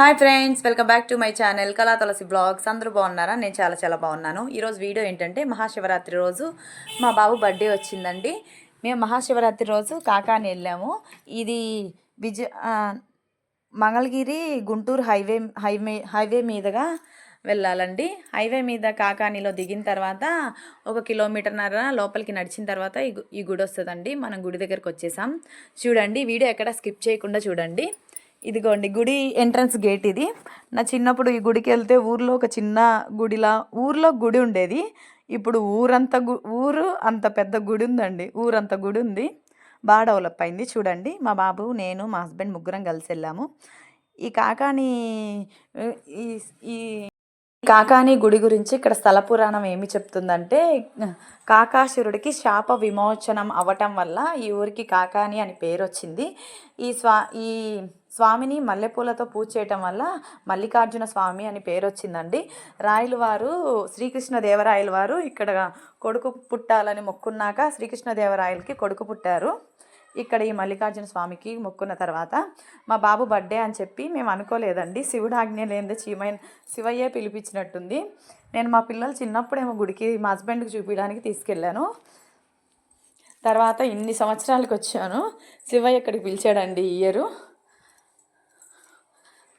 Hi friends welcome back to my channel Kala Tulasi blogs. అందరూ బాగున్నారా? నేను చాలా చాలా బాగున్నాను. ఈరోజు వీడియో ఏంటంటే మహాశివరాత్రి రోజు మా బాబు బర్త్డే వచ్చిందండి. మేము మహాశివరాత్రి రోజు కాకాని వెళ్ళాము. ఇది విజయ Mangalagiri Guntur highway highway highway మీదుగా వెళ్ళాలండి. హైవే మీద కాకానిలో దిగిన తర్వాత ఒక కిలోమీటర్న్నర లోపలికి నడిచిన తర్వాత ఈ ఈ గుడి వస్తుందండి. మనం గుడి దగ్గరకు వచ్చేసాం. చూడండి వీడియో ఎక్కడ స్కిప్ చేయకుండా చూడండి. ఇదిగోండి గుడి ఎంట్రన్స్ గేట్ ఇది. నా చిన్నప్పుడు ఈ గుడికి వెళ్తే ఊర్లో ఒక చిన్న గుడిలా ఊర్లో గుడి ఉండేది. ఇప్పుడు ఊరంత గు ఊరు అంత పెద్ద గుడి ఉందండి. ఊరంత గుడి ఉంది. బాగా డెవలప్ అయింది చూడండి. మా బాబు నేను మా హస్బెండ్ ముగ్గురం కలిసి వెళ్ళాము. ఈ కాకాని ఈ ఈ కాకాని గుడి గురించి ఇక్కడ స్థల పురాణం ఏమి చెప్తుందంటే కాకాసురుడికి శాప విమోచనం అవటం వల్ల ఈ ఊరికి కాకాని అని పేరు వచ్చింది ఈ స్వా ఈ స్వామిని మల్లెపూలతో పూజ చేయటం వల్ల మల్లికార్జున స్వామి అని పేరు వచ్చిందండి రాయల వారు శ్రీకృష్ణదేవరాయల వారు ఇక్కడ కొడుకు పుట్టాలని మొక్కున్నాక శ్రీకృష్ణదేవరాయలకి కొడుకు పుట్టారు. ఇక్కడ ఈ మల్లికార్జున స్వామికి మొక్కున్న తర్వాత మా బాబు బర్త్డే అని చెప్పి మేము అనుకోలేదండి. శివుడు ఆజ్ఞ లేనిదే చీమైన శివయ్యే పిలిపించినట్టుంది. నేను మా పిల్లలు చిన్నప్పుడేమో గుడికి మా హస్బెండ్కి చూపించడానికి తీసుకెళ్ళాను. తర్వాత ఇన్ని సంవత్సరాలకు వచ్చాను శివయ్య ఇక్కడికి పిలిచాడండి ఇయరు?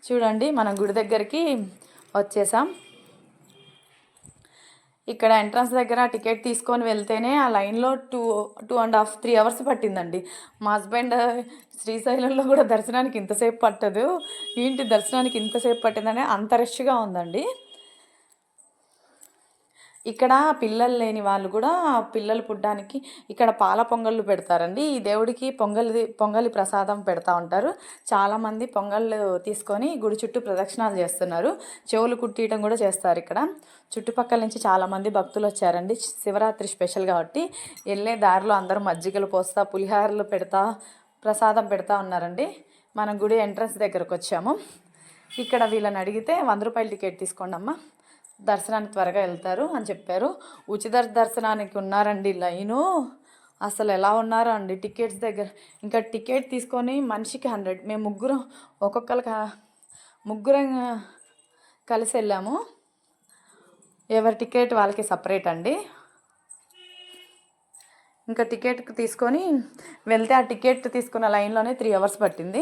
చూడండి మనం గుడి దగ్గరికి వచ్చేసాం. ఇక్కడ ఎంట్రన్స్ దగ్గర టికెట్ తీసుకొని వెళ్తేనే ఆ లైన్లో two two and half three hours పట్టిందండి. మా హస్బెండ్ శ్రీశైలంలో కూడా దర్శనానికి ఇంతసేపు పట్టదు. ఏంటి దర్శనానికి ఇంతసేపు పట్టిందని అంత రష్గా ఉందండి. ఇక్కడ పిల్లలు లేని వాళ్ళు కూడా పిల్లలు పుట్టడానికి ఇక్కడ పాల పొంగళ్ళు పెడతారండి. ఈ దేవుడికి పొంగలి పొంగలి ప్రసాదం పెడతా ఉంటారు. చాలామంది పొంగళ్ళు తీసుకొని గుడి చుట్టూ ప్రదక్షిణాలు చేస్తున్నారు. చెవులు కుట్టియటం కూడా చేస్తారు ఇక్కడ. చుట్టుపక్కల నుంచి చాలామంది భక్తులు వచ్చారండి. శివరాత్రి స్పెషల్ కాబట్టి వెళ్ళే దారిలో అందరూ మజ్జిగలు పోస్తా పులిహారలు పెడతా ప్రసాదం పెడతా ఉన్నారండి. మనం గుడి ఎంట్రన్స్ దగ్గరకు వచ్చాము. ఇక్కడ వీళ్ళని అడిగితే వంద రూపాయల టికెట్ తీసుకోండి అమ్మా దర్శనానికి త్వరగా వెళ్తారు అని చెప్పారు. ఉచిత దర్శనానికి ఉన్నారండి లైను. అసలు ఎలా ఉన్నారో అండి టికెట్స్ దగ్గర? ఇంకా టికెట్ తీసుకొని మనిషికి హండ్రెడ్. మేము ముగ్గురం ఒక్కొక్కరికి ముగ్గురం కలిసి వెళ్ళాము. ఎవరి టికెట్ వాళ్ళకి సపరేట్ అండి. ఇంకా టికెట్ తీసుకొని వెళ్తే ఆ టికెట్ తీసుకున్న లైన్లోనే త్రీ అవర్స్ పట్టింది.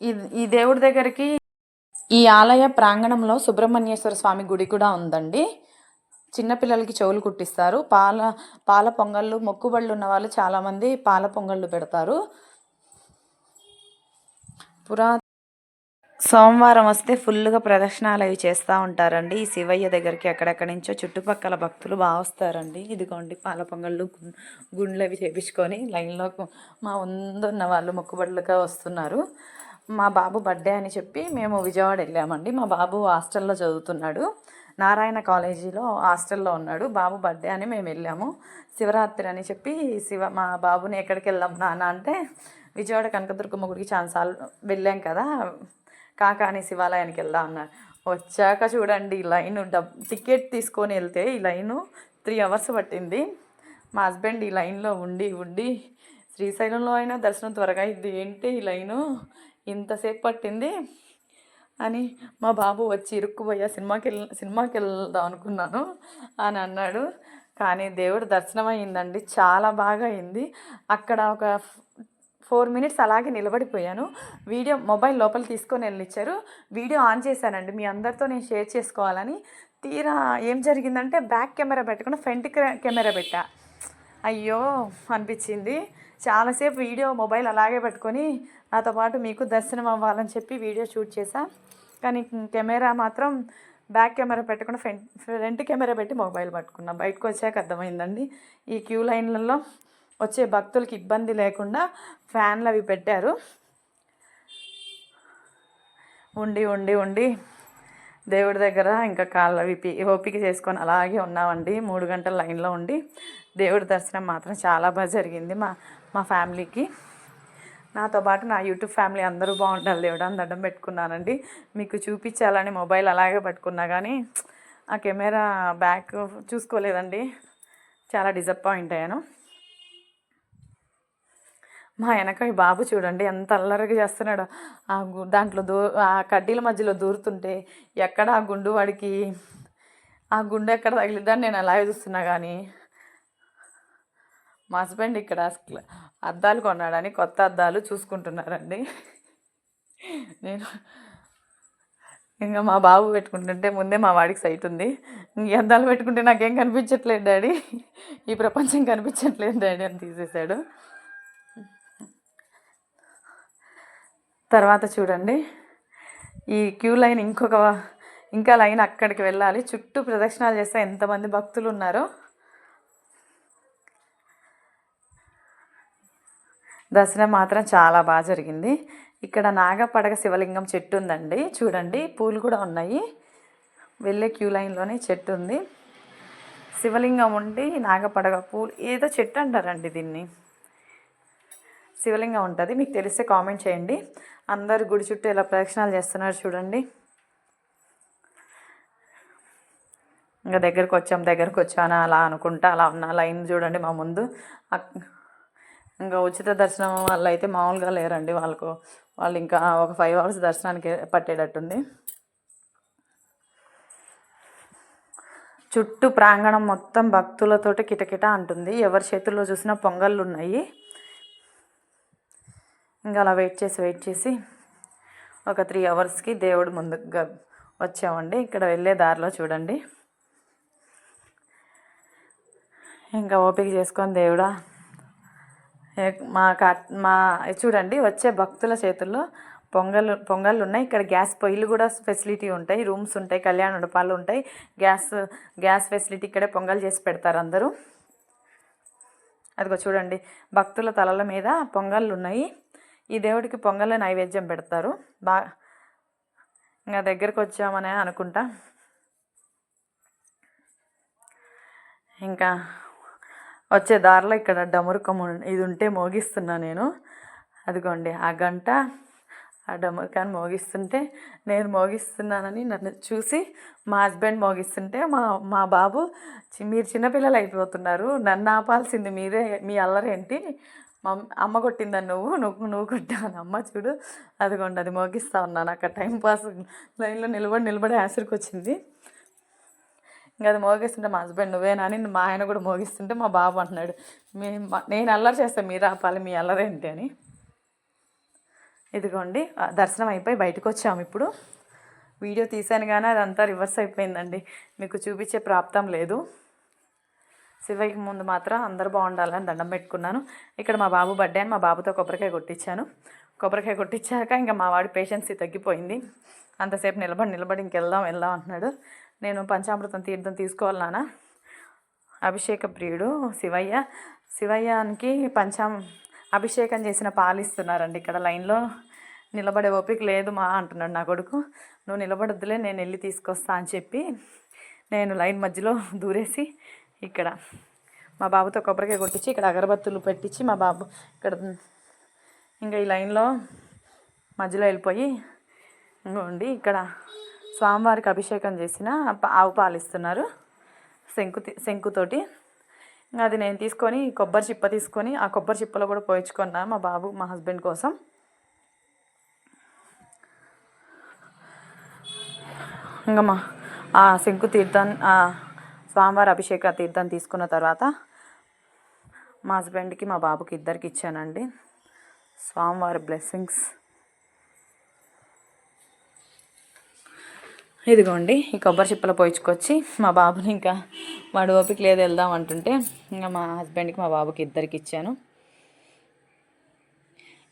ఈ ఈ దేవుడి దగ్గరికి ఈ ఆలయ ప్రాంగణంలో సుబ్రహ్మణ్యేశ్వర స్వామి గుడి కూడా ఉందండి. చిన్నపిల్లలకి చెవులు కుట్టిస్తారు. పాల పాల పొంగళ్ళు మొక్కుబళ్ళు ఉన్న వాళ్ళు చాలామంది పాల పొంగళ్ళు పెడతారు. పురా సోమవారం వస్తే ఫుల్గా ప్రదక్షిణాలు అవి చేస్తూ ఉంటారండి. ఈ శివయ్య దగ్గరికి ఎక్కడెక్కడి నుంచో చుట్టుపక్కల భక్తులు బాగా వస్తారండి. ఇదిగోండి పాల పొంగళ్ళు గుండ్లు అవి చేపించుకొని లైన్లో మా ముందున్న వాళ్ళు మొక్కుబడులుగా వస్తున్నారు. మా బాబు బర్త్డే అని చెప్పి మేము విజయవాడ వెళ్ళామండి. మా బాబు హాస్టల్లో చదువుతున్నాడు. నారాయణ కాలేజీలో హాస్టల్లో ఉన్నాడు. బాబు బర్త్డే అని మేము వెళ్ళాము. శివరాత్రి అని చెప్పి శివ మా బాబుని ఎక్కడికి వెళ్దాం నాన్న అంటే విజయవాడ కనకదుర్గమ్మ గుడికి చాలాసార్లు వెళ్ళాం కదా. కాకాని శివాలయానికి వెళ్దాం అన్నారు వచ్చాక చూడండి లైన్ డబ్ టికెట్ తీసుకొని వెళ్తే ఈ లైను త్రీ అవర్స్ పట్టింది. మా హస్బెండ్ ఈ లైన్లో ఉండి ఉండి శ్రీశైలంలో అయినా దర్శనం త్వరగా ఇది ఏంటి ఈ లైను? ఇంతసేపు పట్టింది అని మా బాబు వచ్చి ఇరుక్కుపోయా సినిమాకి వెళ్ళ సినిమాకి వెళ్దాం అనుకున్నాను అని అన్నాడు. కానీ దేవుడు దర్శనం అయిందండి చాలా బాగా అయింది అక్కడ ఒక ఫోర్ మినిట్స్ అలాగే నిలబడిపోయాను. వీడియో మొబైల్ లోపల తీసుకొని వెళ్ళిచ్చారు. వీడియో ఆన్ చేశానండి. మీ అందరితో నేను షేర్ చేసుకోవాలని. తీరా ఏం జరిగిందంటే బ్యాక్ కెమెరా పెట్టకుండా ఫ్రంట్ కెమెరా పెట్టా. అయ్యో! అనిపించింది. చాలాసేపు వీడియో మొబైల్ అలాగే పెట్టుకొని నాతో పాటు మీకు దర్శనం అవ్వాలని చెప్పి వీడియో షూట్ చేశా. కానీ కెమెరా మాత్రం బ్యాక్ కెమెరా పెట్టకుండా ఫ్రంట్ ఫ్రంట్ కెమెరా పెట్టి మొబైల్ పట్టుకున్నా. బయటకు వచ్చాక అర్థమైందండి. ఈ క్యూ లైన్లలో వచ్చే భక్తులకి ఇబ్బంది లేకుండా ఫ్యాన్లు అవి పెట్టారు. ఉండి ఉండి ఉండి దేవుడి దగ్గర ఇంకా కాళ్ళ విపి ఓపిక చేసుకొని అలాగే ఉన్నామండి. మూడు గంటల లైన్లో ఉండి దేవుడి దర్శనం మాత్రం చాలా బాగా జరిగింది. మా మా ఫ్యామిలీకి. నాతో పాటు నా యూట్యూబ్ ఫ్యామిలీ అందరూ బాగుండాలి దేవుడు అని దండం పెట్టుకున్నానండి. మీకు చూపించాలని మొబైల్ అలాగే పట్టుకున్నా కానీ ఆ కెమెరా బ్యాక్ చూసుకోలేదండి. చాలా డిసప్పాయింట్ అయ్యాను. మా వెనక ఈ బాబు చూడండి ఎంత అల్లరిగా చేస్తున్నాడో. ఆ గు దాంట్లో దూ ఆ కడ్డీల మధ్యలో దూరుతుంటే ఎక్కడ ఆ గుండు వాడికి ఆ గుండు ఎక్కడ తగిలిద్దని నేను అలాగే చూస్తున్నా కానీ మా హస్బెండ్ ఇక్కడ అద్దాలు కొన్నాడని కొత్త అద్దాలు చూసుకుంటున్నారండి. నేను ఇంకా మా బాబు పెట్టుకుంటుంటే ముందే మా వాడికి సైట్ ఉంది. ఈ అద్దాలు పెట్టుకుంటే నాకేం కనిపించట్లేదు డాడీ. ఈ ప్రపంచం కనిపించట్లేదు డాడీ అని తీసేశాడు. తర్వాత చూడండి. ఈ క్యూ లైన్ ఇంకొక ఇంకా లైన్ అక్కడికి వెళ్ళాలి. చుట్టూ ప్రదక్షిణాలు చేస్తే ఎంతమంది భక్తులు ఉన్నారో దర్శనం మాత్రం చాలా బాగా జరిగింది. ఇక్కడ నాగపడగ శివలింగం చెట్టు ఉందండి. చూడండి పూలు కూడా ఉన్నాయి. వెళ్ళే క్యూ లైన్లోనే చెట్టు ఉంది. శివలింగం ఉండి నాగపడగ పూలు ఏదో చెట్టు అంటారండి దీన్ని. శివలింగం ఉంటుంది. మీకు తెలిస్తే కామెంట్ చేయండి. అందరు గుడి చుట్టూ ఎలా ప్రదక్షిణాలు చేస్తున్నారు చూడండి. ఇంకా దగ్గరకు వచ్చాం దగ్గరకు వచ్చాను అలా అనుకుంటా అలా ఉన్న లైన్ చూడండి మా ముందు. ఇంకా ఉచిత దర్శనం వాళ్ళు అయితే మామూలుగా లేరండి వాళ్ళకు. వాళ్ళు ఇంకా ఒక ఫైవ్ అవర్స్ దర్శనానికి పట్టేటట్టుంది. చుట్టూ ప్రాంగణం మొత్తం భక్తులతోటి కిటకిట అంటుంది. ఎవరి చేతుల్లో చూసినా పొంగళ్ళు ఉన్నాయి ఇంకా అలా వెయిట్ చేసి వెయిట్ చేసి ఒక త్రీ అవర్స్కి దేవుడు ముందుగా వచ్చామండి. ఇక్కడ వెళ్ళే దారిలో చూడండి. ఇంకా ఓపిక చేసుకొని దేవుడా మా కా మా చూడండి వచ్చే భక్తుల చేతుల్లో పొంగల్ పొంగళ్ళు ఉన్నాయి. ఇక్కడ గ్యాస్ పొయ్యిలు కూడా ఫెసిలిటీ ఉంటాయి రూమ్స్ ఉంటాయి కళ్యాణ మండపాలు ఉంటాయి. గ్యాస్ గ్యాస్ ఫెసిలిటీ ఇక్కడే పొంగల్ చేసి పెడతారు అందరూ. అదిగో చూడండి భక్తుల తలల మీద పొంగళ్ళు ఉన్నాయి. ఈ దేవుడికి పొంగల్ నైవేద్యం పెడతారు. బా ఇంకా దగ్గరకు వచ్చామనే అనుకుంటా. ఇంకా వచ్చే దారిలో ఇక్కడ డమరుకం ఇది ఉంటే మోగిస్తున్నా నేను. అదిగోండి ఆ గంట ఆ డమరుకాన్ని మోగిస్తుంటే నేను మోగిస్తున్నానని నన్ను చూసి మా హస్బెండ్ మోగిస్తుంటే మా మా బాబు "చి- మీరు చిన్నపిల్లలు అయిపోతున్నారు నన్ను ఆపాల్సింది మీరే మీ అల్లరేంటి? మా అమ్మ కొట్టిందని నువ్వు నువ్వు నువ్వు కొట్టాను అమ్మ చూడు. అదిగోండి అది మోగిస్తా ఉన్నాను. అక్కడ టైం పాస్ లైన్లో నిలబడి నిలబడి ఆసరికి వచ్చింది. ఇంకా అది మోగిస్తుంటే మా హస్బెండ్ నువ్వేనా? అని మా ఆయన కూడా మోగిస్తుంటే మా బాబు అంటున్నాడు. మీ నేను అల్లరి చేస్తాను మీరు ఆపాలి మీ అల్లరేంటి అని. ఇదిగోండి దర్శనం అయిపోయి బయటకు వచ్చాము ఇప్పుడు. వీడియో తీశాను కానీ అదంతా రివర్స్ అయిపోయిందండి. మీకు చూపించే ప్రాప్తం లేదు. శివయ్యకి ముందు మాత్రం అందరూ బాగుండాలని దండం పెట్టుకున్నాను. ఇక్కడ మా బాబు బర్త్డే అని మా బాబుతో కొబ్బరికాయ కొట్టించాను. కొబ్బరికాయ కొట్టించాక ఇంకా మా వాడి పేషెన్సీ తగ్గిపోయింది. అంతసేపు నిలబడి నిలబడి ఇంకెళ్దాం వెళ్దాం అంటున్నాడు. నేను పంచామృతం తీర్థం తీసుకోవాలి నాన్న అభిషేక ప్రియుడు శివయ్య. శివయ్యానికి పంచాం అభిషేకం చేసిన పాలు ఇస్తున్నారండి ఇక్కడ. లైన్లో నిలబడే ఓపిక లేదు మా అంటున్నాడు నా కొడుకు. నువ్వు నిలబడద్దులే నేను వెళ్ళి తీసుకొస్తా అని చెప్పి నేను లైన్ మధ్యలో దూరేసి ఇక్కడ మా బాబుతో కొబ్బరికాయ కొట్టించి ఇక్కడ అగరబత్తులు పెట్టించి మా బాబు ఇక్కడ ఇంకా ఈ లైన్లో మధ్యలో వెళ్ళిపోయి ఇంకోండి ఇక్కడ స్వామివారికి అభిషేకం చేసిన ఆవు పాలు ఇస్తున్నారు. శంకు శంకుతోటి ఇంకా అది నేను తీసుకొని కొబ్బరి చిప్ప తీసుకొని ఆ కొబ్బరి చిప్పలో కూడా పోయించుకున్నా మా బాబు మా హస్బెండ్ కోసం. ఇంకా మా ఆ శంకు తీర్థాన్ని ఆ స్వామివారి అభిషేక తీర్థం తీసుకున్న తర్వాత మా హస్బెండ్కి మా బాబుకి ఇద్దరికి ఇచ్చానండి. స్వామివారి బ్లెస్సింగ్స్. ఇదిగోండి ఈ కొబ్బరి చిప్పలు పోయించుకొచ్చి మా బాబుని ఇంకా వాడు ఓపిక లేదు వెళ్దాం అంటుంటే ఇంకా మా హస్బెండ్కి మా బాబుకి ఇద్దరికి ఇచ్చాను.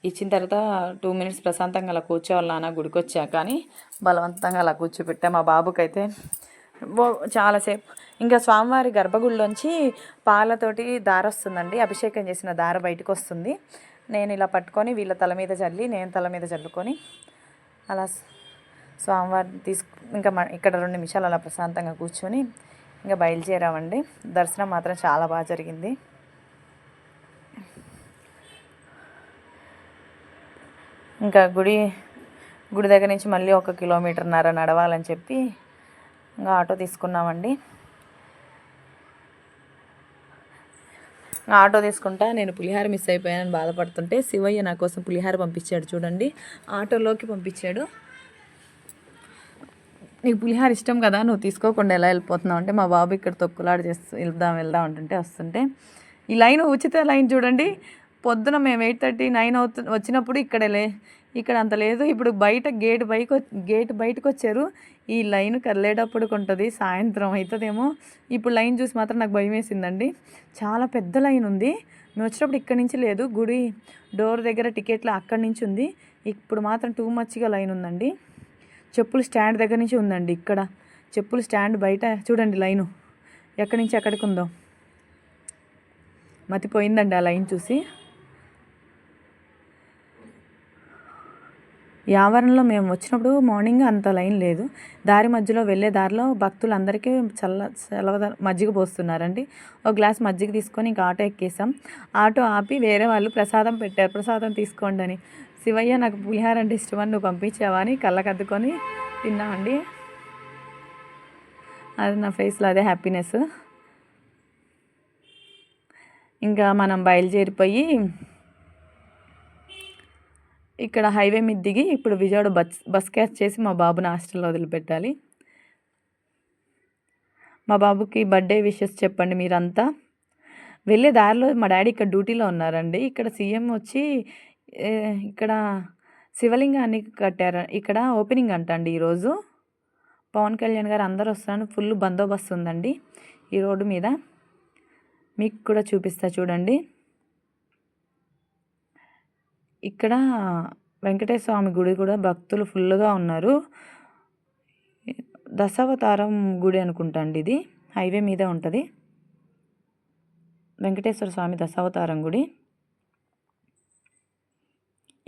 ఇచ్చిన తర్వాత టూ మినిట్స్ ప్రశాంతంగా అలా కూర్చోవాలి నాన్న గుడికి వచ్చా కానీ బలవంతంగా అలా కూర్చోపెట్టా మా బాబుకైతే చాలాసేపు. ఇంకా స్వామివారి గర్భగుడిలోంచి పాలతోటి దార వస్తుందండి అభిషేకం చేసిన దార బయటకు వస్తుంది. నేను ఇలా పట్టుకొని వీళ్ళ తల మీద చల్లి నేను తల మీద చల్లుకొని అలా స్వామివారిని తీసుకు ఇంకా మ ఇక్కడ రెండు నిమిషాలు అలా ప్రశాంతంగా కూర్చొని ఇంకా బయలుదేరామండి. దర్శనం మాత్రం చాలా బాగా జరిగింది. ఇంకా గుడి గుడి దగ్గర నుంచి మళ్ళీ ఒక కిలోమీటర్న్నర నడవాలని చెప్పి ఇంకా ఆటో తీసుకున్నామండి. ఆటో తీసుకుంటా నేను పులిహార మిస్ అయిపోయానని బాధపడుతుంటే శివయ్య నా కోసం పులిహార పంపించాడు చూడండి. ఆటోలోకి పంపించాడు. నీకు పులిహార ఇష్టం కదా నువ్వు తీసుకోకుండా ఎలా వెళ్ళిపోతున్నావు అంటే మా బాబు ఇక్కడ తొక్కులాడు చేస్తూ వెళ్దాం వెళ్దాం అంటుంటే వస్తుంటే ఈ లైన్ ఉచిత లైన్ చూడండి. పొద్దున మేము ఎయిట్ థర్టీ నైన్ అవుతు వచ్చినప్పుడు ఇక్కడలే ఇక్కడ అంత లేదు. ఇప్పుడు బయట గేట్ బయట గేట్ బయటకు వచ్చారు ఈ లైన్ కదిలేటప్పుడు ఉంటుంది సాయంత్రం అవుతుందేమో ఇప్పుడు లైన్ చూసి మాత్రం నాకు భయం వేసిందండి చాలా పెద్ద లైన్ ఉంది. మేము వచ్చినప్పుడు ఇక్కడి నుంచి లేదు. గుడి డోర్ దగ్గర టికెట్లు అక్కడి నుంచి ఉంది. ఇప్పుడు మాత్రం టూ మచ్గా లైన్ ఉందండి. చెప్పులు స్టాండ్ దగ్గర నుంచి ఉందండి ఇక్కడ. చెప్పులు స్టాండ్ బయట. చూడండి లైను. ఎక్కడి నుంచి ఎక్కడికి ఉందో. మతిపోయిందండి ఆ లైన్ చూసి. యావరణలో మేము వచ్చినప్పుడు మార్నింగ్ అంత లైన్ లేదు. దారి మధ్యలో వెళ్ళే దారిలో భక్తులు అందరికీ చల్ల చల్లవ మజ్జిగ పోస్తున్నారండి. ఒక గ్లాస్ మజ్జిగ తీసుకొని ఇంకా ఆటో ఎక్కేసాం. ఆటో ఆపి వేరే వాళ్ళు ప్రసాదం పెట్టారు. ప్రసాదం తీసుకోండి అని. శివయ్య నాకు పులిహార అంటే ఇష్టమని నువ్వు పంపించావా అని కళ్ళకద్దుకొని తిన్నామండి అది నా ఫేస్లో అదే హ్యాపీనెస్. ఇంకా మనం బయలుదేరిపోయి ఇక్కడ హైవే మీద దిగి ఇప్పుడు విజయవాడ బస్ బస్ క్యాచ్ చేసి మా బాబుని హాస్టల్లో వదిలిపెట్టాలి. మా బాబుకి బర్త్డే విషెస్ చెప్పండి మీరంతా. వెళ్ళే దారిలో మా డాడీ ఇక్కడ డ్యూటీలో ఉన్నారండి. ఇక్కడ సీఎం వచ్చి ఇక్కడ శివలింగాన్ని కట్టారు. ఇక్కడ ఓపెనింగ్ అంట అండి ఈరోజు. పవన్ కళ్యాణ్ గారు అందరు వస్తారని ఫుల్ బందోబస్తు ఉందండి ఈ రోడ్డు మీద. మీకు కూడా చూపిస్తా చూడండి. ఇక్కడ వెంకటేశ్వర స్వామి గుడి కూడా భక్తులు ఫుల్గా ఉన్నారు. దశావతారం గుడి అనుకుంటా అండి ఇది. హైవే మీద ఉంటుంది. వెంకటేశ్వర స్వామి దశావతారం గుడి.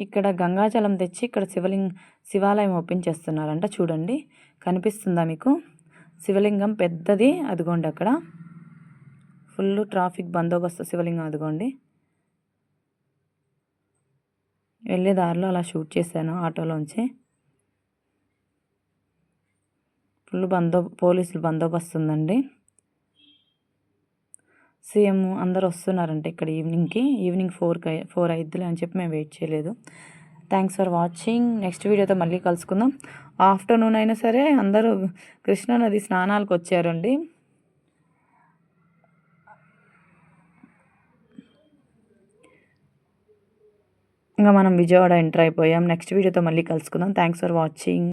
ఇక్కడ గంగాజలం తెచ్చి ఇక్కడ శివలింగ శివాలయం ఓపెన్ చేస్తున్నారంట చూడండి. కనిపిస్తుందా మీకు? శివలింగం పెద్దది అదిగోండి అక్కడ. ఫుల్ ట్రాఫిక్ బందోబస్తు శివలింగం అదిగోండి. వెళ్ళే దారిలో అలా షూట్ చేశాను ఆటోలోంచి. ఫుల్ బందో పోలీసులు బందోబస్తు ఉందండి. సీఎం అందరు వస్తున్నారంట ఇక్కడ ఈవినింగ్కి. ఈవినింగ్ ఫోర్కి ఫోర్ అయిద్దిలే అని చెప్పి మేము వెయిట్ చేయలేదు. థ్యాంక్స్ ఫర్ వాచింగ్ నెక్స్ట్ వీడియోతో మళ్ళీ కలుసుకుందాం. ఆఫ్టర్నూన్ అయినా సరే అందరూ కృష్ణానది స్నానాలకు వచ్చారండి. ఇంకా మనం విజయవాడ ఎంటర్ అయిపోయాం. నెక్స్ట్ వీడియోతో మళ్ళీ కలుసుకుందాం. Thanks for watching